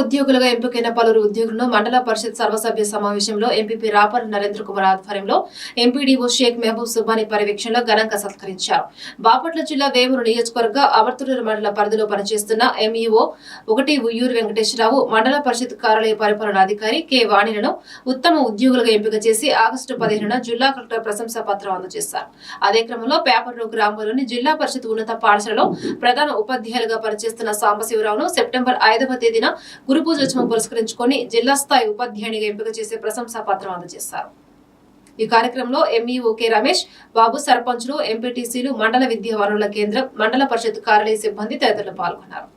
ఉద్యోగులుగా ఎంపికైన పలువురు ఉద్యోగులను మండల పరిషత్ సర్వసభ్య సమావేశంలో ఎంపీపీ రాపర్ నరేంద్ర కుమార్ ఆధ్వర్యంలో ఎంపీడీఓ షేక్ మెహబూబ్ సుబాని పర్యవేక్షణలో ఘనంగా సత్కరించారు. బాపట్ల జిల్లా వేమూరు నియోజకవర్గ అవర్తులూరు మండల పరిధిలో పనిచేస్తున్న ఎంఈఓ ఒకటి ఉయ్యూరు వెంకటేశ్వరరావు మండల పరిషత్ కార్యాలయ పరిపాలనాధికారి కె వాణిలను ఉత్తమ ఉద్యోగులుగా ఎంపిక చేసి ఆగస్టు పదిహేనున జిల్లా కలెక్టర్ ప్రశంసా పత్రం అందజేశారు. అదే క్రమంలో పేపర్లో గ్రామంలోని జిల్లా పరిషత్ ఉన్నత పాఠశాలలో ప్రధాన ఉపాధ్యాయులుగా పనిచేస్తున్న సాంబశివరావును సెప్టెంబర్ ఐదవ తేదీన గురు పూజోత్సవం పురస్కరించుకొని జిల్లా స్థాయి ఉపాధ్యాయునిగా ఎంపిక చేసే ప్రశంసా పత్రం అందజేశారు. ఈ కార్యక్రమంలో ఎంఈఓ కె రమేష్ బాబు సర్పంచ్లు ఎంపీటీసీలు మండల విద్యా వనరుల కేంద్రం మండల పరిషత్ కార్యాలయ సిబ్బంది తదితరులు పాల్గొన్నారు.